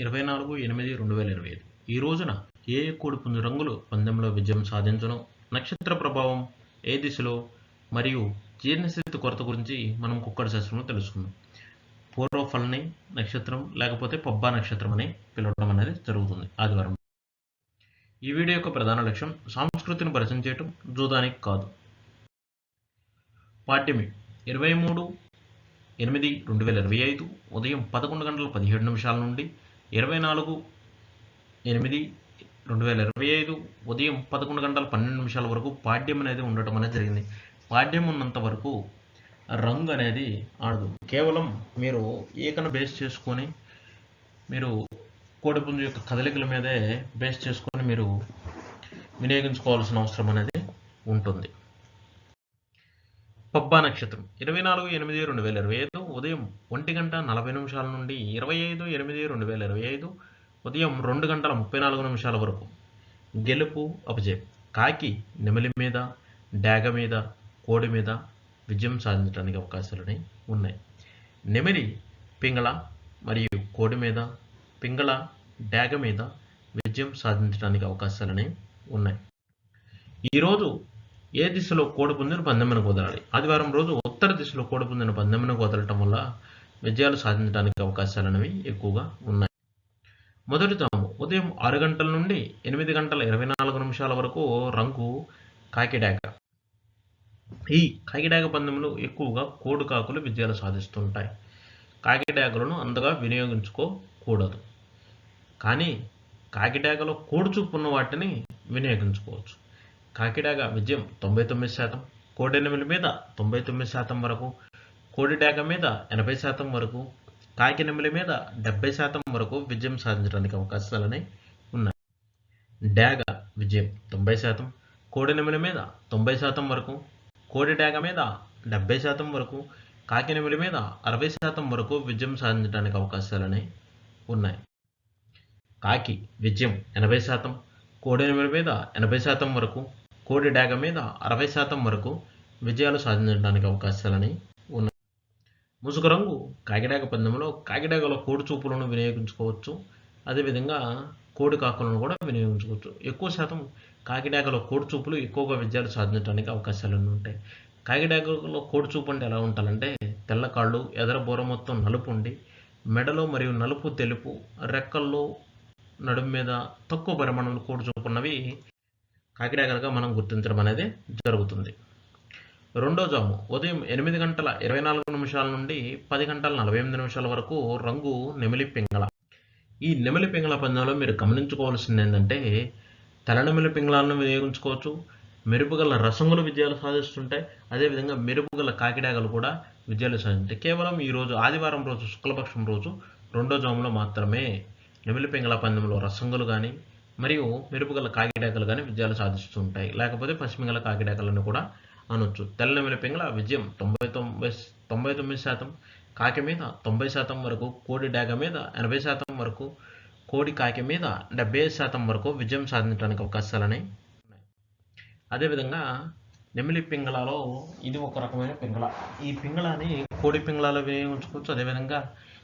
ఇరవై నాలుగు ఎనిమిది రెండు వేల ఇరవై ఐదు. ఈ రోజున ఏ కోడి కోడిపుంజు రంగులు పందెంలో విజయం సాధించను నక్షత్ర ప్రభావం ఏ దిశలో మరియు జీర్ణశక్తి కొరత గురించి మనం కుక్కడి శాస్త్రంలో తెలుసుకుందాం. పూర్వఫలని నక్షత్రం లేకపోతే పబ్బా నక్షత్రం అని పిలవడం అనేది జరుగుతుంది ఆదివారం. ఈ వీడియో యొక్క ప్రధాన లక్ష్యం సంస్కృతిని పరిచయం చేయటం జూదానికి కాదు. పాఠ్యమి ఇరవై మూడు ఎనిమిది రెండు వేల ఇరవై ఐదు ఉదయం పదకొండు గంటల పదిహేడు నిమిషాల నుండి ఇరవై నాలుగు ఎనిమిది రెండు వేల ఇరవై ఐదు ఉదయం పదకొండు గంటల పన్నెండు నిమిషాల వరకు పాడ్యం అనేది ఉండటం అనేది జరిగింది. పాడ్యం ఉన్నంత వరకు రంగు అనేది ఆడదు. కేవలం మీరు ఈకను బేస్ చేసుకొని మీరు కోడిపుంజు యొక్క కదలికల మీదే బేస్ చేసుకొని మీరు వినియోగించుకోవాల్సిన అవసరం అనేది ఉంటుంది. పబ్బా నక్షత్రం. ఇరవై నాలుగు ఎనిమిది రెండు వేల ఇరవై ఐదు ఉదయం ఒంటి గంట నలభై నిమిషాల నుండి ఇరవై ఐదు ఎనిమిది రెండు వేల ఇరవై ఐదు ఉదయం రెండు గంటల ముప్పై నాలుగు నిమిషాల వరకు. గెలుపు అపజయం. కాకి నెమలి మీద డాగ మీద కోడి మీద విజయం సాధించడానికి అవకాశాలు ఉన్నాయి. నెమిలి పింగళ మరియు కోడి మీద పింగళ డాగ మీద విజయం సాధించడానికి అవకాశాలు ఉన్నాయి. ఈరోజు ఏ దిశలో కోడిపుంజును పందెమ్మను కుదరాలి ఆదివారం రోజు ఉత్తర దిశలో కోడిపుంజును పందెమ్మను కుదరటం వల్ల విజయాలు సాధించడానికి అవకాశాలు అనేవి ఎక్కువగా ఉన్నాయి. మొదటి తాము ఉదయం ఆరు గంటల నుండి ఎనిమిది గంటల ఇరవై నాలుగు నిమిషాల వరకు రంగు కాకిడాక. ఈ కాకిడాక పందెములు ఎక్కువగా కోడి కాకులు విజయాలు సాధిస్తుంటాయి. కాకిడాకలను అంతగా వినియోగించుకోకూడదు. కానీ కాకిడాకలో కోడి చూపు ఉన్న వాటిని వినియోగించుకోవచ్చు. కాకిడాగ విజయం తొంభై తొమ్మిది శాతం కోడెనిమిది మీద తొంభై తొమ్మిది శాతం వరకు కోడిడాగ మీద ఎనభై శాతం వరకు కాకినెమిలి మీద డెబ్బై శాతం వరకు విజయం సాధించడానికి అవకాశాలని ఉన్నాయి. డాగ విజయం తొంభై శాతం కోడెనిమిలి మీద తొంభై శాతం వరకు కోడి డాగ మీద డెబ్బై శాతం వరకు కాకినెమిలి మీద అరవై శాతం వరకు విజయం సాధించడానికి అవకాశాలని ఉన్నాయి. కాకి విజయం ఎనభై శాతం కోడెనిమిలి మీద ఎనభై శాతం వరకు కోడి డాగ మీద అరవై శాతం వరకు విజయాలు సాధించడానికి అవకాశాలని ఉన్నాయి. ముసుగు రంగు కాకిడాక పందెంలో కాకిడాకలో కోడి చూపులను వినియోగించుకోవచ్చు. అదేవిధంగా కోడి కాకులను కూడా వినియోగించుకోవచ్చు. ఎక్కువ శాతం కాకిడాకలో కోడి చూపులు ఎక్కువగా విజయాలు సాధించడానికి అవకాశాలు ఉంటాయి. కాకిడాకలో కోడి చూపు అంటే ఎలా ఉంటారంటే తెల్ల కాళ్ళు ఎదర బోర మొత్తం నలుపు ఉండి మెడలో మరియు నలుపు తెలుపు రెక్కల్లో నడుము మీద తక్కువ పరిమాణంలో కోడి చూపున్నవి కాకిడాకలుగా మనం గుర్తించడం అనేది జరుగుతుంది. రెండో జాము ఉదయం ఎనిమిది గంటల ఇరవై నాలుగు నిమిషాల నుండి పది గంటల నలభై ఎనిమిది నిమిషాల వరకు రంగు నెమిలి పింగళ. ఈ నెమిలి పింగళ పందెంలో మీరు గమనించుకోవాల్సింది ఏంటంటే తల నెమిలి పింగళాలను వినియోగించుకోవచ్చు. మెరుపుగల రసంగులు విజయాలు సాధిస్తుంటాయి. అదేవిధంగా మెరుపుగల కాకిడాగలు కూడా విజయాలు సాధించాయి. కేవలం ఈరోజు ఆదివారం రోజు శుక్లపక్షం రోజు రెండో జాములో మాత్రమే నెమిలి పింగళ పందెంలో రసంగులు కానీ మరియు మెరుపుగల కాకిడాకలు కానీ విజయాలు సాధిస్తుంటాయి. లేకపోతే పశ్చిమగల కాకిడాకలను కూడా అనొచ్చు. తెల్ల నెమిలి పింగళ విజయం తొంభై తొంభై తొంభై తొమ్మిది శాతం. కాకి మీద తొంభై శాతం వరకు కోడి డాగ మీద ఎనభై శాతం వరకు కోడి కాకి మీద డెబ్బై శాతం వరకు విజయం సాధించడానికి అవకాశాలని ఉన్నాయి. అదేవిధంగా నెమిలి పింగళలో ఇది ఒక రకమైన పింగళ. ఈ పింగళని కోడి పింగళాలో వినియోగించుకోవచ్చు. అదేవిధంగా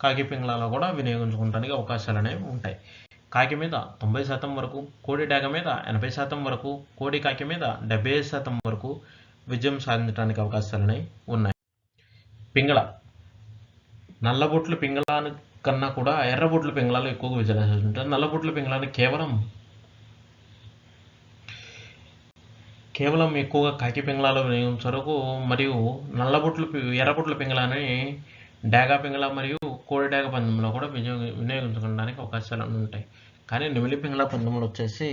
కాకి పింగళాలో కూడా వినియోగించుకోవడానికి అవకాశాలు అనేవి ఉంటాయి. కాకి మీద తొంభై శాతం వరకు కోడి డాగ మీద ఎనభై శాతం వరకు కోడి కాకి మీద డెబ్బై ఐదు శాతం వరకు విజయం సాధించడానికి అవకాశాలు ఉన్నాయి. పింగళ. నల్లబొట్లు పింగళాని కన్నా కూడా ఎర్రబొట్లు పింగళాలు ఎక్కువగా విజయం సాధించారు. నల్లబొట్లు పింగళాన్ని కేవలం కేవలం ఎక్కువగా కాకి పింగళాలు వినియోగించరకు మరియు నల్లబొట్లు ఎర్రబొట్ల పింగళాన్ని డాగా పింగళ మరియు కోడి డాగ పందెంలో కూడా వినియోగ వినియోగించుకోవడానికి అవకాశాలు ఉంటాయి. కానీ నెమిలి పింగళ పందెంలో వచ్చేసి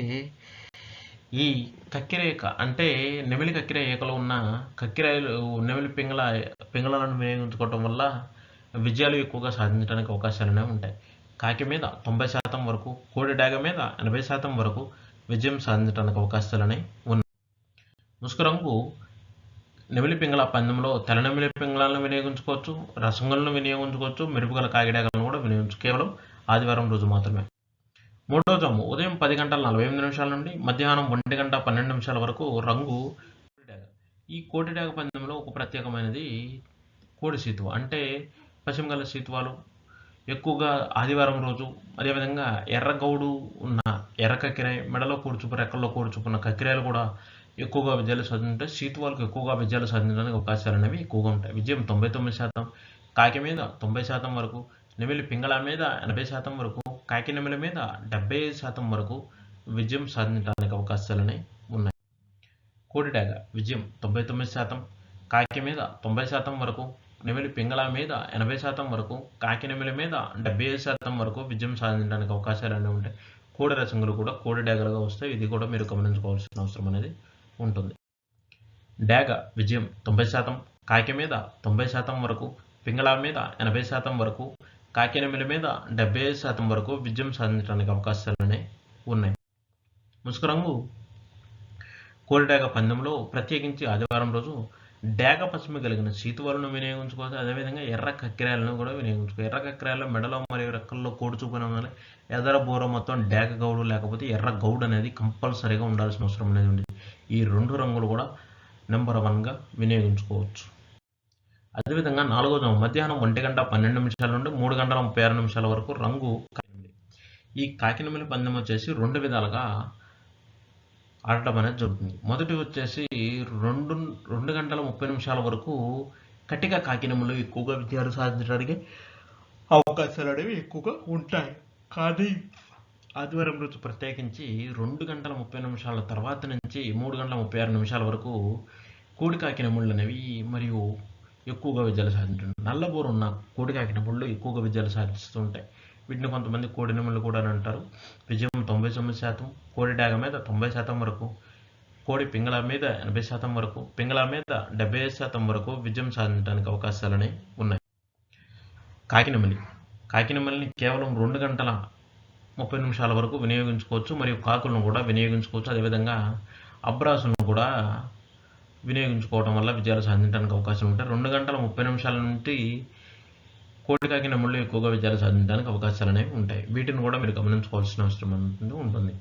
ఈ కక్కిరేక అంటే నెమిలి కక్కిర ఏకలో ఉన్న కక్కిరాయలు నెమిలి పింగళ పింగళలను వినియోగించుకోవటం వల్ల విజయాలు ఎక్కువగా సాధించడానికి అవకాశాలు అనేవి ఉంటాయి. కాకి మీద తొంభై శాతం వరకు కోడి డాగ మీద ఎనభై శాతం వరకు విజయం సాధించడానికి అవకాశాలు అనేవి ఉన్నాయి. ముసుగు రంగు నెమిలి పింగళ పందెంలో తెల్ల నెమిలి పింగళాలను వినియోగించుకోవచ్చు రసంగులను వినియోగించుకోవచ్చు మెరుపుగల కాకిడాకలను కూడా వినియోగించు కేవలం ఆదివారం రోజు మాత్రమే. మూడో జాము ఉదయం పది గంటల నలభై ఎనిమిది నిమిషాల నుండి మధ్యాహ్నం ఒంటి గంట పన్నెండు నిమిషాల వరకు రంగు కోటిడాగ ఈ కోటిడాగ పందెంలో ఒక ప్రత్యేకమైనది కోడి సీతువ అంటే పశ్చిమగల సీతువాలు. ఎక్కువగా ఆదివారం రోజు అదేవిధంగా ఎర్ర గౌడు ఉన్న ఎర్ర కక్కిరాయి మెడలో కూర్చుపు రెక్కల్లో కూర్చుకున్న కక్కిరాయలు కూడా ఎక్కువగా విజయాలు సాధింటే సీటు వాళ్ళకి ఎక్కువగా విజయాలు సాధించడానికి అవకాశాలు అనేవి ఎక్కువగా ఉంటాయి. విజయం తొంభై తొమ్మిది శాతం కాకి మీద తొంభై శాతం వరకు నెమిలి పింగళ మీద ఎనభై శాతం వరకు కాకి నెమిల మీద డెబ్బై ఐదు శాతం వరకు విజయం సాధించడానికి అవకాశాలు అనేవి ఉన్నాయి. కోడిడాగ విజయం తొంభై తొమ్మిది శాతం కాకి మీద తొంభై శాతం వరకు నెమిలి పింగళ మీద ఎనభై శాతం వరకు కాకి నెమిలి మీద డెబ్బై ఐదు శాతం వరకు విజయం సాధించడానికి అవకాశాలు అనేవి ఉంటాయి. కోడి రసంగులు కూడా కోడి డాగలుగా వస్తాయి. ఇది కూడా మీరు గమనించుకోవాల్సిన అవసరం అనేది ఉంటుంది. డేగ విజయం తొంభై శాతం కాకి మీద తొంభై శాతం వరకు పింగళ మీద ఎనభై శాతం వరకు కాకినెమిల మీద డెబ్బై ఐదు శాతం వరకు విజయం సాధించడానికి అవకాశాలు అనేవి ఉన్నాయి. ముసుగు రంగు కోడి పందెంలో ప్రత్యేకించి ఆదివారం రోజు డేగ పశ్చిమ కలిగిన శీతువలను వినియోగించుకోవచ్చు. అదేవిధంగా ఎర్ర కక్కిరాయలను కూడా వినియోగించుకోవాలి ఎర్ర కక్కిరాయల మెడలో మరియు రెక్కల్లో కోడి చూపున వల్ల ఎదర బోర మొత్తం డేగ గౌడు లేకపోతే ఎర్ర గౌడ్ అనేది కంపల్సరీగా ఉండాల్సిన అవసరం అనేది ఉంది ఈ రెండు రంగులు కూడా నెంబర్ వన్గా వినియోగించుకోవచ్చు. అదేవిధంగా నాలుగో మధ్యాహ్నం ఒంటి గంట పన్నెండు నిమిషాల నుండి మూడు గంటల ముప్పై ఆరు నిమిషాల వరకు రంగు కాకినెమిలి ఈ కాకినెమిలి పందెం వచ్చేసి రెండు విధాలుగా ఆడటం అనేది జరుగుతుంది. మొదటి వచ్చేసి రెండు రెండు గంటల ముప్పై నిమిషాల వరకు కటిక కాకినములు ఎక్కువగా విజయాలు సాధించడానికి అవకాశాలు అనేవి ఎక్కువగా ఉంటాయి. కానీ ఆదివారం రోజు ప్రత్యేకించి రెండు గంటల ముప్పై నిమిషాల తర్వాత నుంచి మూడు గంటల ముప్పై ఆరు నిమిషాల వరకు కోడి ముళ్ళు అనేవి మరియు ఎక్కువగా విజయాలు సాధించడం. నల్లబోరు ఉన్న కోడికాకిన ముళ్ళు ఎక్కువగా విజయాలు సాధిస్తూ ఉంటాయి. వీటిని కొంతమంది కోడినెముళ్ళు కూడా అని అంటారు. విజయం తొంభై తొమ్మిది శాతం కోడి డాగ మీద తొంభై శాతం వరకు కోడి పింగళ మీద ఎనభై శాతం వరకు పింగళ మీద డెబ్బై ఐదు శాతం వరకు విజయం సాధించడానికి అవకాశాలనే ఉన్నాయి. కాకినమల్లి కాకినమల్లిని కేవలం రెండు గంటల ముప్పై నిమిషాల వరకు వినియోగించుకోవచ్చు మరియు కాకులను కూడా వినియోగించుకోవచ్చు. అదేవిధంగా అబ్రాసులను కూడా వినియోగించుకోవడం వల్ల విజయాలు సాధించడానికి అవకాశం ఉంటాయి రెండు గంటల ముప్పై నిమిషాల నుండి కోడి కాకిన ముళ్ళు ఎక్కువగా విజయాలు సాధించడానికి అవకాశాలు అనేవి ఉంటాయి. వీటిని కూడా మీరు గమనించుకోవాల్సిన అవసరం ఉంటుంది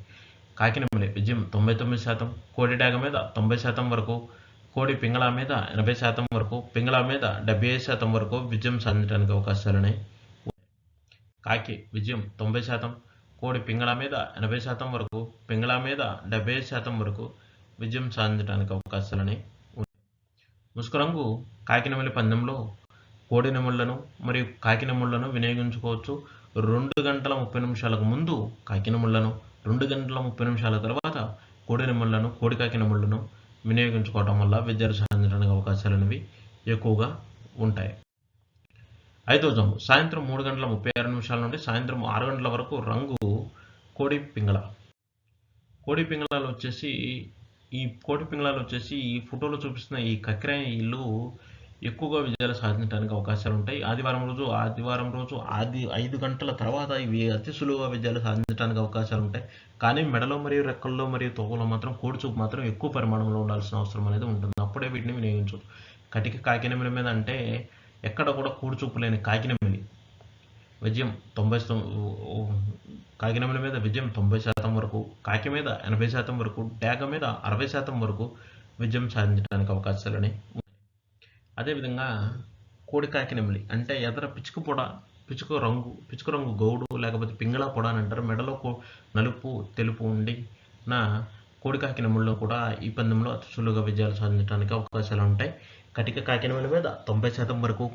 కాకిన కాకినెమ్మలి విజయం తొంభై తొమ్మిది శాతం కోడి డాగ మీద తొంభై శాతం వరకు కోడి పింగళ మీద ఎనభై శాతం వరకు పింగళ మీద డెబ్బై ఐదు శాతం వరకు విజయం సాధించడానికి అవకాశాలు అనేవి కాకి విజయం తొంభై శాతం కోడి పింగళ మీద ఎనభై శాతం వరకు పింగళ మీద డెబ్బై శాతం వరకు విజయం సాధించడానికి అవకాశాలని అనేవి ఉన్నాయి రంగు పందెంలో కోడి నెమళ్ళను మరియు కాకినెముళ్ళను వినియోగించుకోవచ్చు. రెండు గంటల ముప్పై నిమిషాలకు ముందు కాకినెముళ్ళను రెండు గంటల ముప్పై నిమిషాల తర్వాత కోడి నెమళ్ళను కోడి కాకినెముళ్ళను వినియోగించుకోవడం వల్ల విద్యార్థి సాధించడానికి అవకాశాలు అనేవి ఎక్కువగా ఉంటాయి. ఐదో జంబు. సాయంత్రం మూడు గంటల ముప్పై ఆరు నిమిషాల నుండి సాయంత్రం ఆరు గంటల వరకు రంగు కోడి పింగళ. కోడి పింగళాలు వచ్చేసి ఈ కోటి పింగళాలు వచ్చేసి ఈ ఫోటోలో చూపిస్తున్న ఈ కక్కిరాయ ఇల్లు ఎక్కువగా విజయాలు సాధించడానికి అవకాశాలు ఉంటాయి. ఆదివారం రోజు ఆదివారం రోజు ఆది ఐదు గంటల తర్వాత ఇవి అతి సులువుగా విజయాలు సాధించడానికి అవకాశాలు ఉంటాయి. కానీ మెడలో మరియు రెక్కల్లో మరియు తోకలో మాత్రం కోడి చూపు మాత్రం ఎక్కువ పరిమాణంలో ఉండాల్సిన అవసరం అనేది ఉంటుంది. అప్పుడే వీటిని వినియోగించవచ్చు. కటిక కాకినెమిలి మీద అంటే ఎక్కడ కూడా కోడి చూపు విజయం తొంభై కాకినమిల మీద విజయం తొంభై శాతం వరకు కాకి మీద ఎనభై శాతం వరకు డాగ మీద అరవై శాతం వరకు విజయం సాధించడానికి అవకాశాలని అదేవిధంగా కోడి కాకినమిలి అంటే ఎదర పిచ్చుక పొడ పిచ్చుక రంగు పిచుకు రంగు గౌడు లేకపోతే పింగళ పొడ అని అంటారు. మెడలో నలుపు తెలుపు ఉండి నా కోడి కాకినెముల్లో కూడా ఈ పందెంలో అతి సులువుగా విజయాలు సాధించడానికి అవకాశాలు ఉంటాయి. కటిక కాకినముల మీద తొంభై శాతం వరకు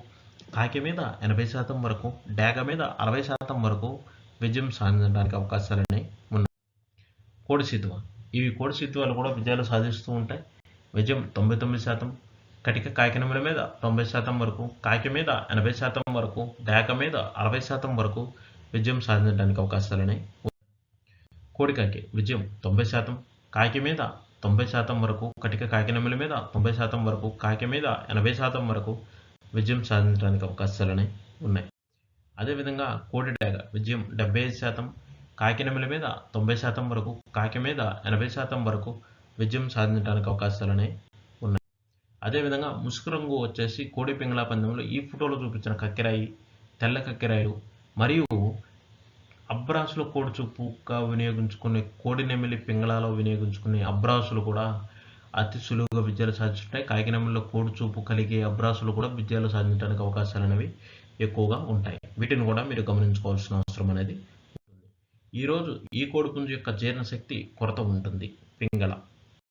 కాకి మీద ఎనభై శాతం వరకు డాగ మీద అరవై శాతం వరకు విజయం సాధించడానికి అవకాశాలని ఉన్నాయి. కోడి సీతువ. ఇవి కోడి సీతువాలు కూడా విజయాలు సాధిస్తూ ఉంటాయి. విజయం తొంభై తొమ్మిది శాతం కటిక కాకినముల మీద తొంభై శాతం వరకు కాకి మీద ఎనభై శాతం వరకు డాక మీద అరవై శాతం వరకు విజయం సాధించడానికి అవకాశాలని ఉన్నాయి. కోడికాకి విజయం తొంభై శాతం కాకి మీద తొంభై శాతం వరకు కటిక కాకినముల మీద తొంభై శాతం వరకు కాకి మీద ఎనభై శాతం వరకు విజయం సాధించడానికి అవకాశాలని ఉన్నాయి. అదేవిధంగా కోడి డాగ విజయం డెబ్బై ఐదు శాతం కాకినెమల మీద తొంభై శాతం వరకు కాకి మీద ఎనభై శాతం వరకు విజయం సాధించడానికి అవకాశాలని ఉన్నాయి. అదేవిధంగా ముసుగు రంగు వచ్చేసి కోడి పింగళా పందెంలో ఈ ఫోటోలో చూపించిన కక్కిరాయి తెల్ల కక్కిరాయిలు మరియు అబ్రాసులు కోడి చూపుగా వినియోగించుకునే కోడి నెమిలి పింగళాలో వినియోగించుకునే అబ్రాసులు కూడా అతి సులువుగా విజయాలు సాధించుంటాయి కాకినెమిలిలో కోడి చూపు కలిగే అబ్రాసులు కూడా విజయాలు సాధించడానికి అవకాశాలు అనేవి ఎక్కువగా ఉంటాయి. వీటిని కూడా మీరు గమనించుకోవాల్సిన అవసరం అనేది ఉంటుంది. ఈరోజు ఈ కోడిపుంజు యొక్క జీర్ణశక్తి కొరత ఉంటుంది. పింగళ.